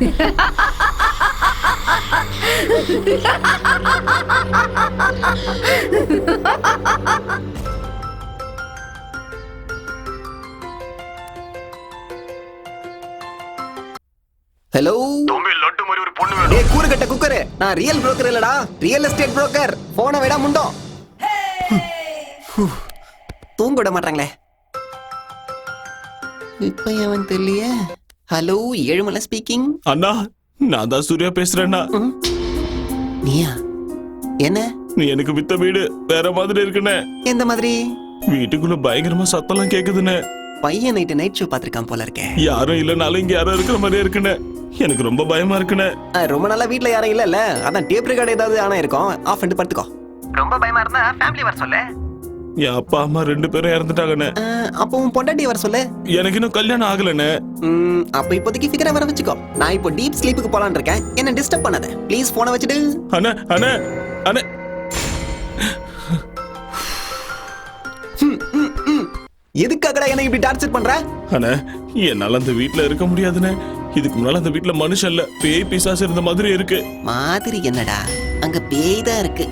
Hello தம்பி லட்டு மாதிரி ஒரு பொண்ணு வேணும். டேய் கூறுகட்ட குக்கரு. நான் ரியல் புரோக்கர் இல்லடா. ரியல் எஸ்டேட் புரோக்கர் போன விட முண்டோ. தூங்க விட மாட்டாங்களே. இப்ப அவன் தெரியலையே? ஹலோ ஏழுமலை ஸ்பீக்கிங் அண்ணா நான் தான் சூர்யா பேசுறேன்னா நீயா? என்ன? நீ எனக்கு வித்த வீடு வேற மாதிரி இருக்குண்ணே. எந்த மாதிரி? வீட்டுக்குள்ள பயங்கரமா சத்தம்லாம் கேக்குதுண்ணே. பையன் நைட்டு நைட் ஷோ பாத்திருக்கான் போல இருக்கே. யாரும் இல்லைனாலும் இங்க யாரும் இருக்கிற மாதிரியே இருக்குண்ணே. எனக்கு ரொம்ப பயமா இருக்குண்ணே. ஆ, ரொம்ப நாளா வீட்ல யாரும் இல்லல்ல? அதான் டேப் ரெக்கார்டு ஏதாவது ஆனா இருக்கும் ஆஃப் பண்ணிட்டு படுத்துக்கோ. ரொம்ப பயமா இருந்தா ஃபேமிலி வர சொல்லு. என் அப்பா அம்மா ரெண்டு பேரும் இறந்துட்டாங்கண்ணே. அப்போ உன் பொண்டாட்டி வர சொல்லு. எனக்கு இன்னும் கல்யாணம் ஆகலண்ணே. அப்ப இப்போதைக்கு ஃபிகரை வர வச்சுக்கோ. நான் இப்போ டீப் ஸ்லீப்புக்கு போலான்னு இருக்கேன். என்ன டிஸ்டர்ப் பண்ணாத. ப்ளீஸ் போனை வச்சுட்டு. அண்ணே அண்ணே அண்ணே. எதுக்காகடா எனக்கு இப்படி டார்ச்சர் பண்ற? அண்ணே என்னால அந்த வீட்ல இருக்க முடியாதுண்ணே. இதுக்கு முன்னால அந்த வீட்ல மனுஷன் இல்ல. பேய் பிசாசு இருந்த மாதிரி இருக்கு. மாதிரி என்னடா? அங்க பேய் தான் இருக்கு.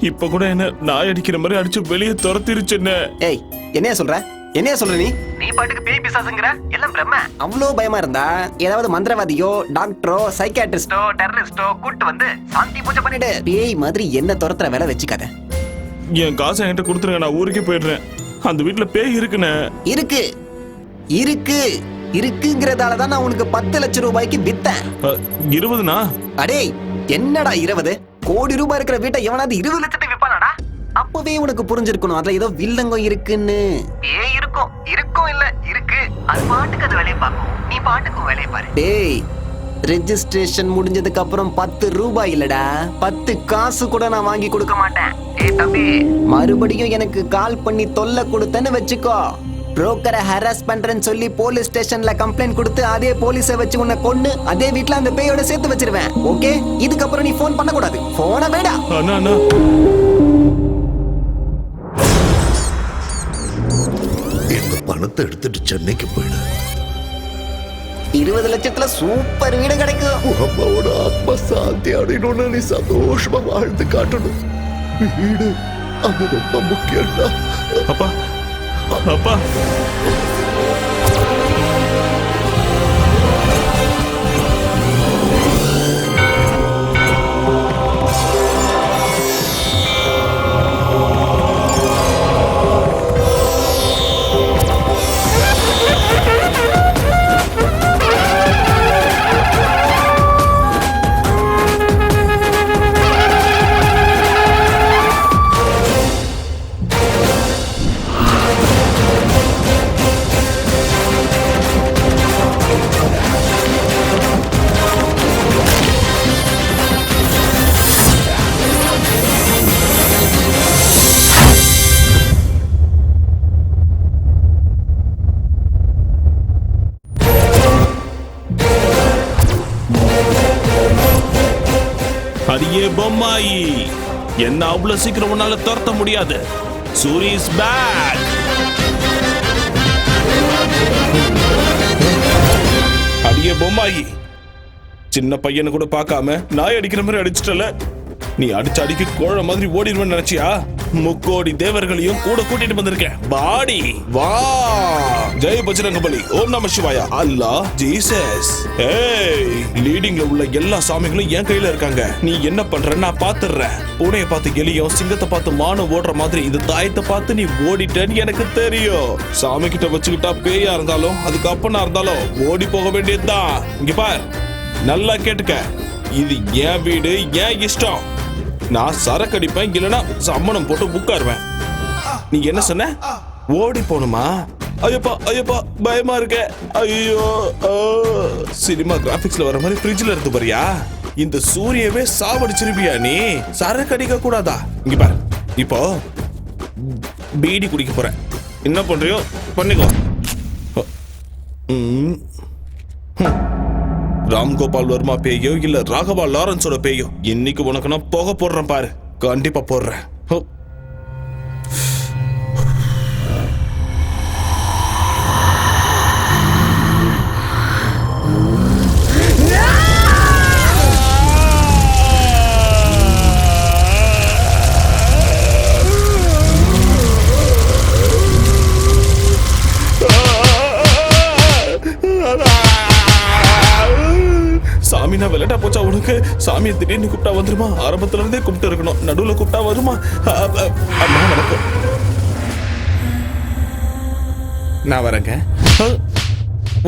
இப்ப கூட என்ன நாய் அடிக்கிற மாதிரி அடிச்சு வெளியே துரத்திருச்சுண்ணே ஏய் என்னைய சொல்ற? என்னைய சொல்ற நீ? நீ பாட்டுக்கு பேய் பிசாசுங்கற? எல்லாம் பிரம்ம. அவ்வளோ பயமா இருந்தா ஏதாவது மந்திரவாதியோ டாக்டரோ சைக்காட்ரிஸ்டோ டெரரிஸ்டோ கூட்டு வந்து சாந்தி பூஜை பண்ணிடு பேய் மாதிரி என்ன துரத்துற வேலை வச்சுக்காத. என் காசை என்கிட்ட கொடுத்துருங்க நான் ஊருக்கே போயிடுறேன். அந்த வீட்ல பேய் இருக்குண்ணே. இருக்கு. இருக்கு. இருக்குங்கிறதால தான் நான் உனக்கு பத்து லட்சம் ரூபாய்க்கு வித்தேன். அ, இருபதுண்ணா? அடே என்னடா இருபது? கோடி ரூபாய் இருக்கிற வீட்டை எவனாவது இருபது லட்சத்துக்கு விப்பானாடா? அப்பவே உனக்கு புரிஞ்சிருக்கணும். அதுல ஏதோ வில்லங்கம் இருக்குன்னு. ஏ இருக்கும் இருக்கும் இல்ல இருக்கு. அது பாட்டுக்கு அது வேலையை பார்க்கும். நீ பாட்டுக்கும் வேலையை பாரு. டேய் ரெஜிஸ்ட்ரேஷன் முடிஞ்சதுக்கு அப்புறம் பத்து ரூபாய் இல்லடா. பத்து காசு கூட நான் வாங்கி கொடுக்க மாட்டேன். ஏய் தம்பி. மறுபடியும் எனக்கு கால் பண்ணி தொல்லை கொடுத்தேன்னு வச்சுக்கோ. புரோக்கரை ஹராஸ் பண்றேன்னு சொல்லி போலீஸ் ஸ்டேஷன்ல கம்ப்ளைண்ட் கொடுத்து அதே போலீஸை வச்சு உன்னை கொன்னு அதே வீட்ல அந்த பேயோட சேர்த்து வச்சிருவேன். ஓகே இதுக்கப்புறம் நீ ஃபோன் பண்ண கூடாது போன அண்ணா இந்த பணத்தை எடுத்துட்டு சென்னைக்கு போயிடு. இருபது லட்சத்துல சூப்பர் வீடு கிடைக்கும். அம்மாவோட ஆத்மா சாந்தி அடையணும்னு நீ சந்தோஷமா வாழ்ந்து காட்டணும். வீடு அது ரொம்ப முக்கியம்டா. அப்பா அப்பா அடியே அவ்வளவு சீக்கிரம் உன்னால துரத்த முடியாது. சூரி இஸ் பேக் அடியே பொம்மாயி. சின்ன பையனை கூட பார்க்காம நாய் அடிக்கிற மாதிரி அடிச்சிட்டல. நீ அடிச்சு அடிக்க கோழ மாதிரி ஓடிடுவேன்னு நினைச்சியா? முக்கோடி தேவர்களையும் கூட கூட்டிட்டு வந்திருக்கேன். பாடி வா. ஜெய் பஜ்ரங்க பலி. ஓம் நம சிவாயா. Allah Jesus. ஏய் லீடிங்ல உள்ள எல்லா சாமிகளும் என் கையில இருக்காங்க. நீ என்ன பண்ற? நான் பாத்துறேன். பூனைய பார்த்து எலியும் சிங்கத்தை பார்த்து மானம் ஓடுற மாதிரி இந்த தாயத்தை பார்த்து நீ ஓடிட்டேன்னு எனக்கு தெரியும். சாமி கிட்ட வச்சுக்கிட்டா பேயா இருந்தாலும் அதுக்கு அப்பனா இருந்தாலும் ஓடி போக வேண்டியதுதான். இங்க பார் நல்லா கேட்டுக்க. இது என் வீடு என் இஷ்டம். நான் சரக்கு அடிப்பேன் இல்லைன்னா சம்மணம் போட்டு உட்காருவேன். நீ என்ன சொன்ன? ஓடி போகணுமா? ஐயப்பா ஐயப்பா பயமா இருக்க. ஐயோ சினிமா கிராபிக்ஸ்ல வர மாதிரி ஃப்ரிட்ஜ்ல இருந்து பாரியா இந்த சூரியவே சாவடிச்சிருப்பியா நீ? சரக்கு அடிக்க கூடாதா? இங்க பாரு. இப்போ பீடி குடிக்க போறேன். என்ன பண்றியோ? பண்ணிக்கோ. ம். ராம்கோபால் வர்மா பேயோ இல்ல ராகவா லாரன்ஸோட பேயோ? இன்னைக்கு உனக்கு நான் போக போடுறேன் பாரு. கண்டிப்பா போடுறேன். நான் விளையாட்டா போச்சா உனக்கு? சாமியை திடீர்னு கூப்பிட்டா வந்துருமா? ஆரம்பத்துல இருந்தே கூப்பிட்டு இருக்கணும். நடுவுல கூப்பிட்டா வருமா? அம்மா வணக்கம் நான் வரேங்க.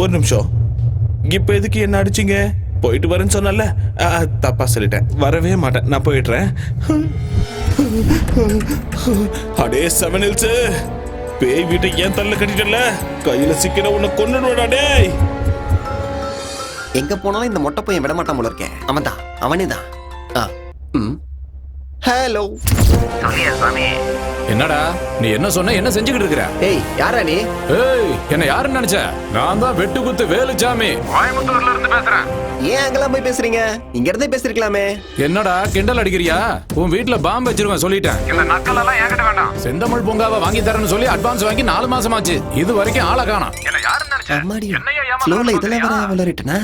ஒரு நிமிஷம். இப்ப எதுக்கு என்ன அடிச்சீங்க? போயிட்டு வரேன்னு சொன்னல தப்பா சொல்லிட்டேன். வரவே மாட்டேன். நான் போயிடுறேன். அடே செவன் ஹில்ஸ். பேய் வீட்டை ஏன் தள்ள கட்டிட்டல கையில சிக்கின உன்னை கொண்டுடுவடா டேய். எங்க போனாலும் இந்த மொட்டை பையன் விட மாட்டான் போல இருக்கேன் அவன் தான் அவனே தான் ஆ. ம். ஹலோ. என்னடா நீ என்ன சொன்ன என்ன செஞ்சுக்கிட்டு இருக்கிற? ஏய் யாரா நீ? ஏய் என்ன யாருன்னு நினைச்ச? நான் தான் வெட்டு குத்து வேலுச்சாமி. கோயம்புத்தூர்ல இருந்து பேசுறேன். ஏன் அங்கெல்லாம் போய் பேசுறீங்க? இங்க இருந்தே பேசிருக்கலாமே. என்னடா கிண்டல் அடிக்கிறியா? உன் வீட்ல பாம்பு வச்சிருவேன் சொல்லிட்டேன். இந்த நக்கல் எல்லாம் என்கிட்ட வேண்டாம். செந்தமிழ் பூங்காவை வாங்கி தரேன்னு சொல்லி அட்வான்ஸ் வாங்கி நாலு மாசம் ஆச்சு இது வரைக்கும் ஆளை காணோம். என்ன யாருன்னு நினைச்சேன் அம்மாடி ஸ்லோல இதெல்லாம்? வர வளரிட்டனா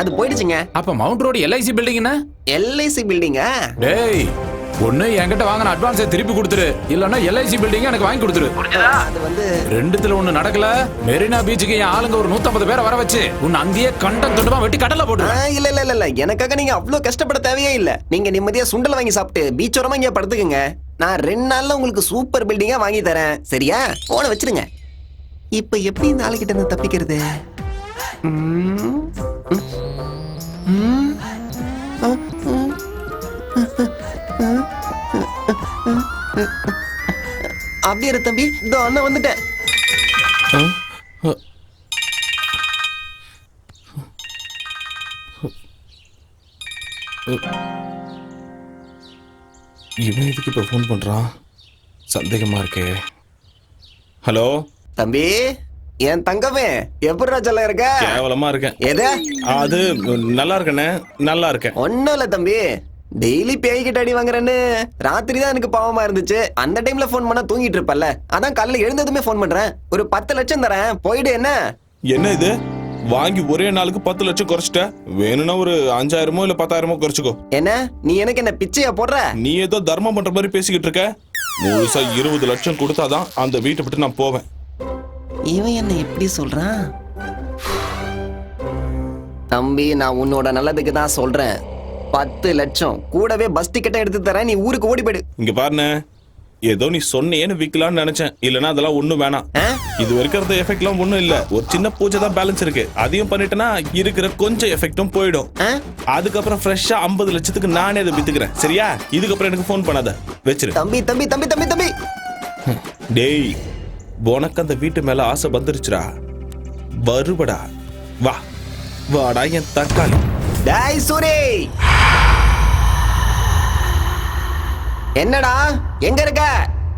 அது போயிடுச்சுங்க. அப்ப Mount Road LIC building LIC பில்டிங்கா டேய் ஒண்ணு என்கிட்ட வாங்கின அட்வான்ஸை திருப்பி கொடுத்துரு. இல்லன்னா எல்ஐசி பில்டிங் எனக்கு வாங்கி கொடுத்துரு. அது வந்து ரெண்டுத்துல ஒண்ணு நடக்கல. மெரினா பீச்சுக்கு என் ஆளுங்க ஒரு 150 பேரை வர வச்சு உன்னை அங்கேயே கண்டம் துண்டமா வெட்டி கடல்ல போட்டு இல்ல இல்ல இல்ல இல்ல. எனக்காக நீங்க அவ்வளவு கஷ்டப்பட தேவையே இல்ல. நீங்க நிம்மதியா சுண்டல் வாங்கி சாப்பிட்டு பீச் ஓரமா இங்க படுத்துக்குங்க. நான் ரெண்டு நாள்ல உங்களுக்கு சூப்பர் பில்டிங்கா வாங்கி தரேன். சரியா? போன வச்சிருங்க. இப்ப எப்படி இந்த ஆளுகிட்ட இருந்து தப்பிக்கிறது? ம், ம், அப்படியே இரு தம்பி. இதோ அண்ணன் வந்துட்டேன். இவன் எதுக்கு இப்ப ஃபோன் பண்றான் சந்தேகமா இருக்கே. ஹலோ தம்பி என் தங்கமே எப்படி ராஜெல்லாம் இருக்க? கேவலமா இருக்கேன். எது? அது நல்லா இருக்கண்ணே நல்லா இருக்கேன். ஒண்ணும் இல்ல தம்பி. டெய்லி பேய்கிட்ட அடி வாங்குறேன்னு ராத்திரி தான் எனக்கு பாவமா இருந்துச்சு. அந்த டைம்ல ஃபோன் பண்ணா தூங்கிட்டு இருப்பல்ல அதான் காலைல எழுந்ததுமே ஃபோன் பண்றேன். ஒரு பத்து லட்சம் தரேன். போயிடு என்ன? என்ன இது? வாங்கி ஒரே நாளுக்கு பத்து லட்சம் குறைச்சிட்ட? வேணும்னா ஒரு அஞ்சாயிரமோ இல்ல பத்தாயிரமோ குறைச்சிக்கோ. என்ன? நீ எனக்கு என்ன பிச்சையா போடுற? நீ ஏதோ தர்மம் பண்ற மாதிரி பேசிக்கிட்டு இருக்க. முழுசா இருபது லட்சம் கொடுத்தாதான் அந்த வீட்டை விட்டு நான் போவேன். இவன் என்ன இப்படி சொல்றான்? தம்பி நான் உன்னோட நல்லதுக்கு தான் சொல்றேன். பத்து லட்சம். கூடவே பஸ் டிக்கெட்டை எடுத்து தரேன். நீ ஊருக்கு ஓடி போயிடு. இங்க பாருண்ணே. ஏதோ நீ சொன்னேன்னு விக்கலாம்னு நினைச்சேன். இல்லனா அதெல்லாம் ஒண்ணும் வேணாம்? இது வரைக்கும் எஃபெக்ட்லாம் ஒண்ணும் இல்ல. ஒரு சின்ன பூஜை தான் பேலன்ஸ் இருக்கு. அதையும் பண்ணிட்டேன்னா இருக்கிற கொஞ்சம் எஃபெக்டும் போயிடும்? அதுக்கப்புறம் ஃப்ரெஷ்ஷா ஐம்பது லட்சத்துக்கு நானே அதை வித்துக்கிறேன். சரியா? இதுக்கப்புறம் எனக்கு ஃபோன் பண்ணாத. வச்சிரு. தம்பி தம்பி தம்பி தம்பி தம்பி. டேய் உனக்கு அந்த வீட்டு மேல ஆசை வந்துருச்சுடா. வருபடா வா. வாடா என் தக்காளி. டேய் சூரி. என்னடா? எங்க இருக்க?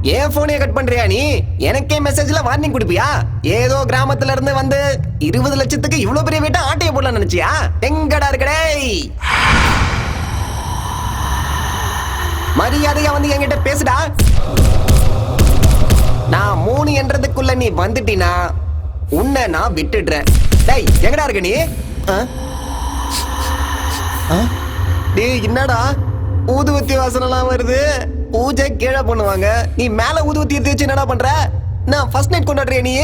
ஏன் போனைய கட் பண்றியா நீ? எனக்கே மெசேஜ்ல வார்னிங் கொடுப்பியா? ஏதோ கிராமத்துல இருந்து வந்து இருபது லட்சத்துக்கு இவ்வளவு பெரிய வீட்டை ஆட்டைய போடலாம் நினைச்சியா? எங்கடா இருக்கடே மரியாதையா வந்து என்கிட்ட பேசுடா. நான் மூணு என்றதுக்குள்ள நீ வந்துட்டினா உன்னை நான் விட்டுடுறேன். டேய் எங்கடா இருக்க நீ? ஆ? டேய் என்னடா? ஊதுவத்தி வாசனெல்லாம் வருது. பூஜை கீழே பண்ணுவாங்க. நீ மேல ஊதுவத்தி வச்சு என்னடா பண்ற? நான் ஃபர்ஸ்ட் நைட் கொண்டாடுறியா நீ?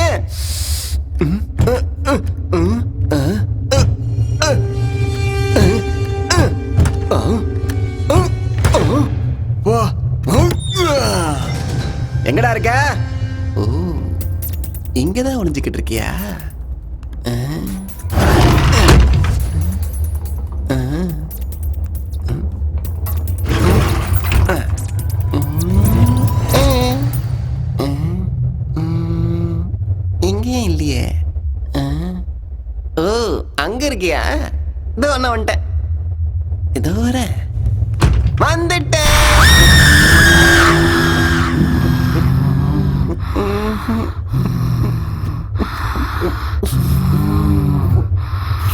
எங்கடா இருக்க? ஓ இங்கதான் ஒளிஞ்சுக்கிட்டு இருக்கியா?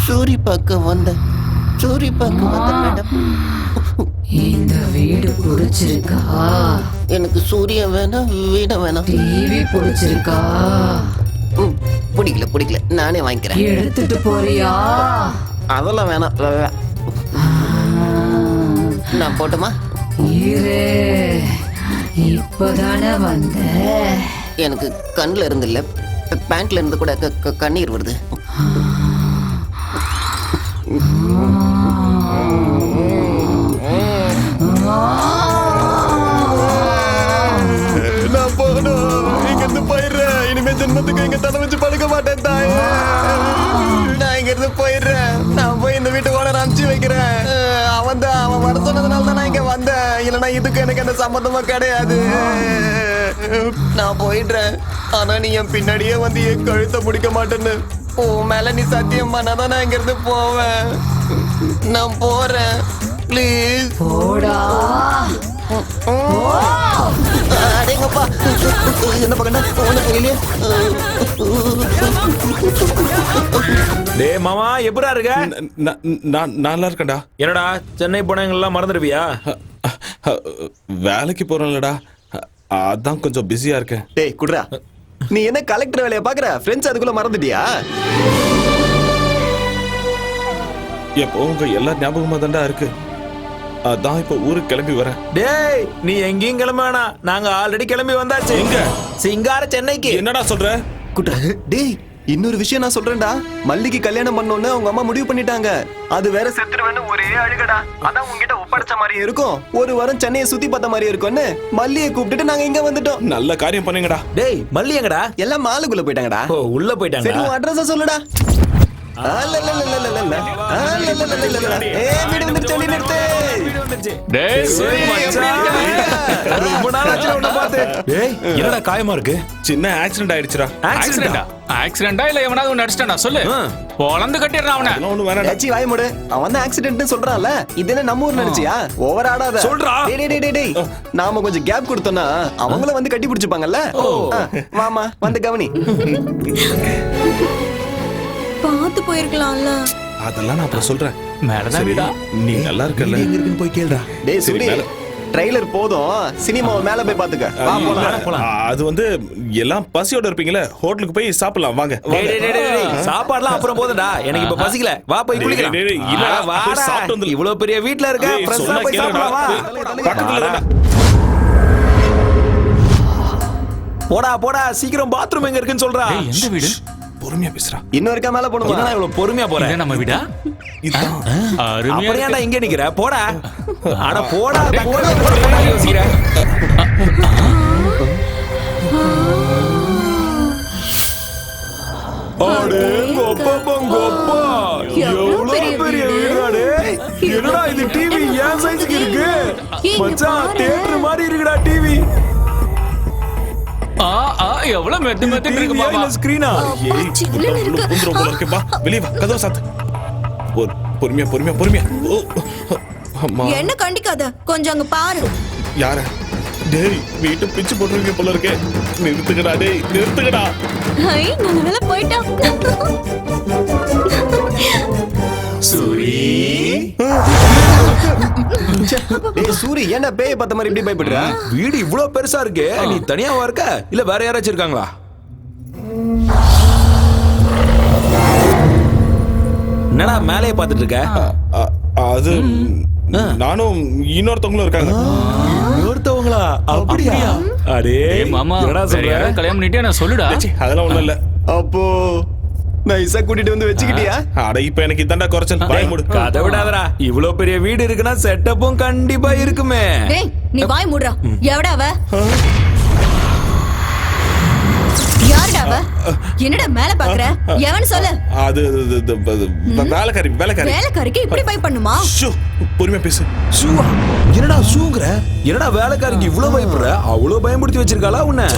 சூரி பார்க்க வந்த சூரி பார்க்க வந்த மேடம். இந்த வீடு பிடிச்சிருக்கா? எனக்கு சூரியன் வேணாம் வீடம் வேணாம். டிவி பிடிச்சிருக்கா? பிடிக்கல பிடிக்கல. நானே வாங்கிக்கிறேன். எடுத்துட்டு போறியா? அதெல்லாம் வேணாம் நான் போட்டுமா? இரு இப்பதானே வந்த எனக்கு கண்ணில் இருந்து இல்லை பேண்ட்ல இருந்து கூட கண்ணீர் வருது. நான் போகணும். இங்க இருந்து போயிடுறேன். இனிமே ஜென்மத்துக்கு இங்க தலை வச்சு மாட்டேன் தாய. நான் இங்க இருந்து போயிடுறேன். நான் போய் இந்த வீட்டு ஓட அனுப்பிச்சு வைக்கிறேன். அவன் தான் அவன் வர சொன்னதுனால தான் நான் இங்க வந்தேன். இல்லைன்னா இதுக்கு எனக்கு அந்த சம்மந்தமா கிடையாது. நான் போயிடுறேன். ஆனா நீ என் பின்னாடியே வந்து என் கழுத்தை பிடிக்க மாட்டேன்னு. உன் மேல நீ சத்தியம் பண்ணாதான் நான் இங்க இருந்து போவேன். நான் போறேன். ப்ளீஸ் போடா. அடேங்கப்பா என்ன ஒண்ணு புரியலையே. டேய் மாமா எப்படா இருக்க? நான் நல்லா இருக்கேன்டா. என்னடா சென்னை போனவங்கெல்லாம் மறந்துடுவியா? வேலைக்கு போறேன்லடா. அதான் கொஞ்சம் பிஸியா இருக்கேன். டேய் குட்ரா நீ என்ன கலெக்டர் வேலைய பாக்குற ஃப்ரெண்ட்ஸ் அதுக்குள்ள மறந்துட்டியா? எப்போ உங்க எல்லா ஞாபகமா தான்டா இருக்கு. அதான் இப்ப ஊருக்கு கிளம்பி வரேன். டேய் நீ எங்கேயும் கிளம்ப வேணாம் நாங்க ஆல்ரெடி கிளம்பி வந்தாச்சு. எங்க? சிங்கார சென்னைக்கு. என்னடா சொல்ற? குட்ரா டேய் இன்னொரு விஷயம் நான் சொல்றேன்டா. மல்லிக்கு கல்யாணம் பண்ணோன்னு அவங்க அம்மா முடிவு பண்ணிட்டாங்க. அது வேற செத்துருவேன்னு ஒரே அழுகடா. அதான் உங்ககிட்ட ஒப்படைச்ச மாதிரி இருக்கும். ஒரு வாரம் சென்னையை சுத்தி பார்த்த மாதிரி இருக்கும்னு மல்லியை கூப்பிட்டுட்டு நாங்க இங்க வந்துட்டோம். நல்ல காரியம் பண்ணீங்கடா. டேய் மல்லி எங்கடா? எல்லாம் மாலுக்குள்ள போயிட்டாங்கடா. ஓ உள்ள சரி போயிட்டாங்க உன் அட்ரஸ் சொல்லுடா. என்னடா காயமா இருக்கு சின்ன ஆக்சிடென்ட் ஆயிடுச்சுடா ஆக்சிடென்டா ஆக்சிடென்டா இல்ல எவனாவது ஒன்னு அடிச்சிட்டானா சொல்லு ஆ. கட்டிடுறான் ஒண்ணு வாய் மூடு அவன் தான் ஆக்சிடென்ட்னு சொல்றான்ல இது என்ன நம்ம ஊர் நடிச்சியா ஓவர் ஆடாத சொல்றா. டேய் டேய் டேய் டேய் நாம கொஞ்சம் கேப் கொடுத்தோம்னா அவங்கள வந்து கட்டி பிடிச்சுப்பாங்கல்ல மாமா வாமா வந்து கவனி பார்த்து போயிருக்கலாம்ல. அதெல்லாம் நான் அப்புறம் சொல்றேன். மேலதான் சரி, வீடா? நீ நல்லா இருக்கல்ல. இருக்குன்னு போய் கேளுடா. டேய் சுடி. ட்ரைலர் போதும். சினிமாவை மேல போய் பாத்துக்க. வா போலாம். அது வந்து எல்லாம் பசியோட இருப்பீங்களே ஹோட்டலுக்கு போய் சாப்பிடலாம் வாங்க. சாப்பாடுலாம் அப்புறம் போதும்டா. எனக்கு இப்ப பசிக்கல. வா போய் குளிக்கலாம். இல்ல. போய் சாப்பிட்டு வந்துரு. இவ்வளவு பெரிய வீட்ல இருக்க ஃப்ரெஷ்ஷா போய். சாப்பிடலாம்? வா பக்கத்துல. போடா போடா சீக்கிரம் பாத்ரூம் எங்க இருக்குன்னு சொல்றா. எந்த வீடு? பொறுமையா பேசுறா இன்னும் இருக்கா மேல போணுமா என்னடா இவ்வளவு பொறுமையா போற இதான் நம்ம வீடா இதான் அருமையா அப்படியாடா. இங்க நிக்கிற போடா அட போடா போடா, போடா, யோசிக்கிற. அடே, கொப்பா, பொங்கொப்பா. எவ்வளவு பெரிய பெரிய வீடு. வீடுடா. என்னடா இது டிவி ஏன் சைஸ்க்கு இருக்கு மச்சான். தியேட்டர் மாதிரி இருக்குடா டிவி ஆ ஆ எவ்வளவு மெத்து மெத்து இருக்கு பாப்பா ஸ்கிரீனா ஏய் சில்லுன்னு உள்ள இருக்கு. பூந்துரும் போல இருக்கு. வெளிய வா. கதவை சாத்து. பொறு- பொறுமையா பொறுமையா பொறுமையா. ஓ அம்மா. என்ன கண்டிக்காத? கொஞ்சம் அங்க பாரு. யார? டேய் வீட்டை பிச்சு போட்டுருவீங்க போல இருக்கே. நிறுத்துக்கடா டேய் நிறுத்துக்கடா. ஐ நல்ல வேலை போயிட்டான் டேய் சூரி என்ன பேய பார்த்த மாதிரி இப்படி பயப்படுற? வீடு இவ்வளவு பெருசா இருக்கு. நீ தனியாவா இருக்க? இல்ல வேற யாராச்சும் இருக்காங்களா? என்னடா மேலேயே பார்த்துட்டு இருக்க? அது நானும் இன்னொருத்தவங்களும் இருக்காங்க. இன்னொருத்தவங்களா? அப்படியா? அடே மாமா என்னடா சொல்ற? கல்யாணம் பண்ணிட்டே நான் சொல்லுடா. அதெல்லாம் ஒண்ணும் இல்ல. அப்போ நைஸா கூட்டிட்டு வந்து வச்சுக்கிட்டியா? அட இப்ப எனக்கு இதாண்டா குறைச்சல். பாய் மூடு. கதை விடாதடா இவ்வளவு பெரிய வீடு இருக்குன்னா செட்டப்பும் கண்டிப்பா இருக்குமே. டேய் நீ வாய் மூடுறா. எவடா அவ? யாருடா அவ? என்னடா மேல பாக்குற? எவன் சொல்லு. அது வேலைக்காரி வேலைக்காரி. வேலைக்காரிக்கு இப்படி பை பண்ணுமா? ஷூ, பொறுமையா பேசு. ஷூவா? என்னடா ஷூங்கிற? என்னடா வேலைக்காரிக்கு இவ்வளவு பயப்படுற அவ்வளவு பயமுடுத்தி வச்சிருக்காளா உன்னை?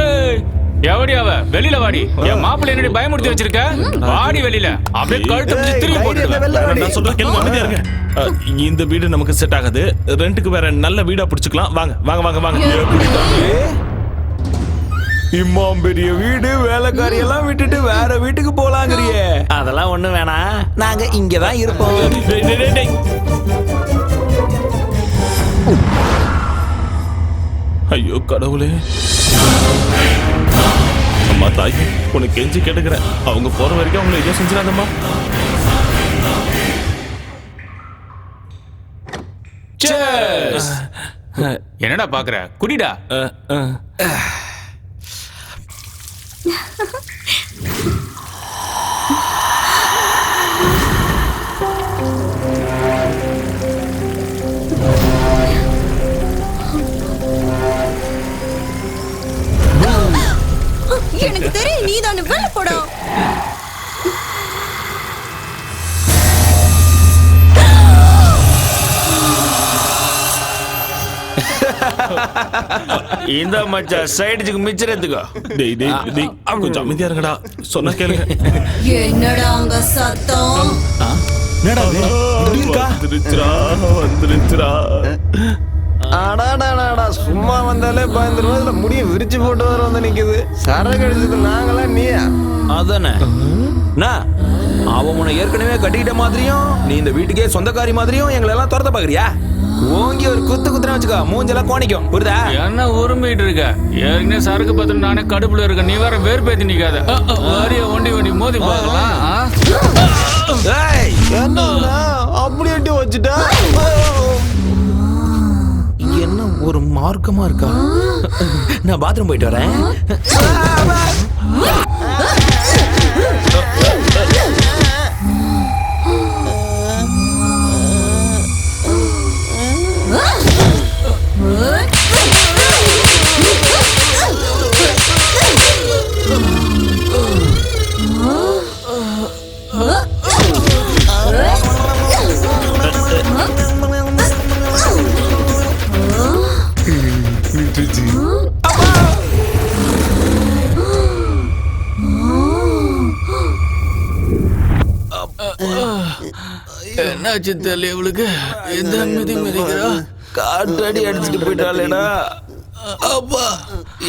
ஏய் எவடி அவ? வெளியில வாடி. என் மாப்பிள்ளை என்னடி பயமுறுத்தி வச்சிருக்க? வாடி வெளியில. அப்படியே கழுத்து பிடிச்சு திரும்பி வாடி. நான் சொல்றேன் கேளுங்க அமைதியா இருங்க. அ, இந்த வீடு நமக்கு செட் ஆகாது. ரெண்டுக்கு வேற நல்ல வீடா பிடிச்சுக்கலாம். வாங்க வாங்க வாங்க வாங்க. இம்மாம் பெரிய வீடு வேலைக்காரி எல்லாம் விட்டுட்டு வேற வீட்டுக்கு போலாங்கறியே. அதெல்லாம் ஒண்ணு வேணாம் நாங்க இங்கதான் இருப்போம். ஐயோ கடவுளே. அம்மா தாய் உனக்கு கெஞ்சி கேட்டுக்கிறேன். அவங்க போற வரைக்கும் அவங்களை எதுவும் செஞ்சிடாதம்மா. Cheers. என்னடா பாக்குற? குடிடா? எனக்கு தெரியும் நீ தான் வெளில போடா இந்த மச்சா சைடுக்கு மிச்சறதுக்கு. டேய் டேய் டேய் கொஞ்சம் அமைதியா இருங்கடா. சொன்ன கேளுங்க. என்னடா அங்க சத்தம்? என்னடா டேய் வந்துருச்சுடா வந்துருச்சுடா. அடாடாடாடா சும்மா வந்தாலே பயந்துருவோம் இதுல முடிய விரிச்சு போட்டு வர வந்து நிக்குது. சரக்கு அடிச்சது நாங்களா நீயா? அதானே. அவன் உன்னை ஏற்கனவே கட்டிக்கிட்ட மாதிரியும் நீ இந்த வீட்டுக்கே சொந்தக்காரி மாதிரியும் எங்களை எல்லாம் துரத்த பாக்குறியா? ஓங்கி ஒரு குத்து குத்துனா வச்சுக்கோ மூஞ்செல்லாம் கோணிக்கும். புரியுதா? என்ன உரிமைட்டு இருக்க? ஏற்கனவே சரக்கு பத்திரம் நானே கடுப்புல இருக்க நீ வேற வேறுபேத்தி நிக்காத. அ, அ, வாரிய ஒண்டி ஒண்டி மோதி பார்க்கலாம். என்ன அப்படி எட்டி வச்சுட்டா மார்க்கமா இருக்கா? நான் பாத்ரூம் போயிட்டு வரேன். என்னாச்சு தெரியல இவளுக்கு எந்த மிதி மிதிக்கிறா. காற்றடி அடிச்சுட்டு போயிட்டாளேடா. அப்பா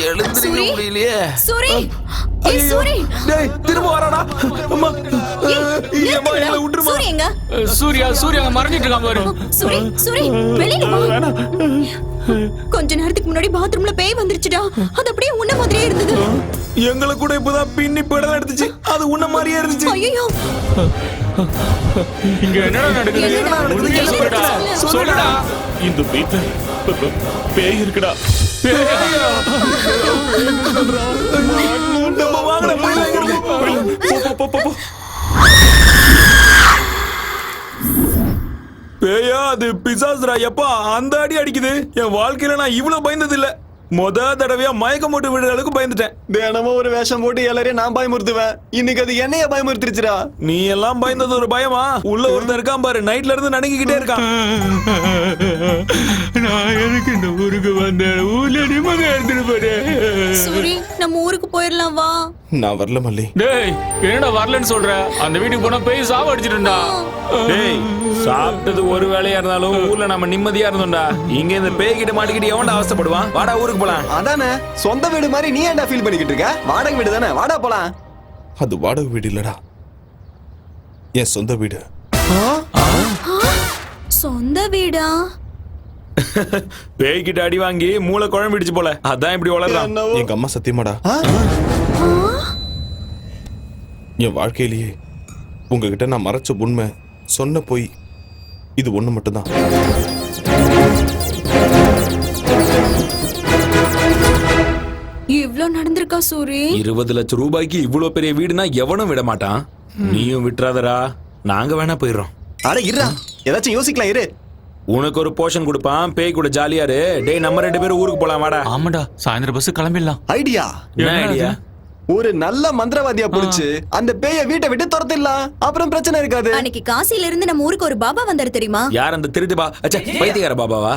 எழுந்திருக்க சூரி? முடியலையே. சூரி ஏய் சூரி டேய் திரும்ப வராடா அம்மா. நிறுத்துங்கடா. எங்களை விட்டுருமா. சூரி எங்க? சூர்யா சூர்யா அங்க மறைஞ்சிட்டு இருக்கான் பாரு. சூரி சூரி வெளியில வா. கொஞ்ச நேரத்துக்கு முன்னாடி பாத்ரூம்ல பேய் வந்துருச்சுடா. அது அப்படியே உன்ன மாதிரியே இருந்தது. எங்களை கூட இப்பதான் பின்னி படம் எடுத்துச்சு. அது உன்ன மாதிரியே இருந்துச்சு. ஐயோ இங்க என்னடா நடக்குது? சொல்லுடா. நடக்குது? சொல்லுடா. இந்த ப- பேய் இருக்குடா. நம்ம போ. பேயா அது பிசாசுடா. எப்பா அந்த அடி அடிக்குது. என் வாழ்க்கையில நான் இவ்வளவு பயந்தது இல்ல முத தடவையா மயக்கம் போட்டு விடுற அளவுக்கு பயந்துட்டேன். தினமும் ஒரு வேஷம் போட்டு எல்லாரையும் நான் பயமுறுத்துவேன். இன்னைக்கு அது என்னைய பயமுறுத்திருச்சுடா. நீ எல்லாம் பயந்தது ஒரு பயமா? உள்ள ஒருத்தன் இருக்கான் பாரு நைட்ல இருந்து நடுங்கிக்கிட்டே இருக்கான். நான் எதுக்கு இந்த ஊருக்கு வந்தேன்? ஊர்ல நிம்மதி எடுத்துட்டு போறேன். நம்ம ஊருக்கு போயிடலாம் வா. நான் வரல மல்லி. டேய் என்னடா வரலன்னு சொல்ற? அந்த வீட்டுக்கு போனா பேய் சாவ அடிச்சிட்டுண்டா டேய் சாப்பிட்டது ஒரு வேலையா இருந்தாலும் ஊர்ல நம்ம நிம்மதியா இருந்தோம்டா. இங்க இந்த பேய்கிட்ட மாட்டிக்கிட்டு எவன்டா அவஸ்தைப்படுவான்? வாடா ஊருக்கு போலாம். அதானே சொந்த வீடு மாதிரி நீ ஏன்டா ஃபீல் பண்ணிக்கிட்டு இருக்க? வாடகை வீடு தானே வாடா போலாம். அது வாடகை வீடு இல்லடா. என் சொந்த வீடு. சொந்த வீடா? பேய்கிட்ட அடி வாங்கி மூளை குழம்பிடுச்சு போல. அதான் இப்படி வளர்றான். எங்க அம்மா சத்தியமாடா. என் வாழ்க்கையிலேயே உங்ககிட்ட நான் மறைச்ச உண்மை சொன்ன போய் இது ஒண்ணு மட்டும்தான். இவ்ளோ நடந்திருக்கா சூரி? இருபது லட்சம் ரூபாய்க்கு இவ்வளவு பெரிய வீடுனா எவனும் விட மாட்டான். நீயும் விட்டுறாதடா. நாங்க வேணா போயிடுறோம். அட இருடா. ஏதாச்சும் யோசிக்கலாம் இரு. உனக்கு ஒரு போர்ஷன் கொடுப்பான். பேய் கூட ஜாலியா இரு. டேய் நம்ம ரெண்டு பேரும் ஊருக்கு போலாம் வாடா. ஆமாடா. சாயந்தரம் பஸ் கிளம்பிடலாம். ஐடியா. என்ன ஐடியா? ஒரு நல்ல மந்திரவாதியா புடிச்சு அந்த பேய வீட்டை விட்டு துரத்திடலாம். அப்புறம் பிரச்சனை இருக்காது. அன்னைக்கு காசில இருந்து நம்ம ஊருக்கு ஒரு பாபா வந்தாரு தெரியுமா? யார் அந்த திருட்டு பா அச்சா பைத்தியக்கார பாபாவா?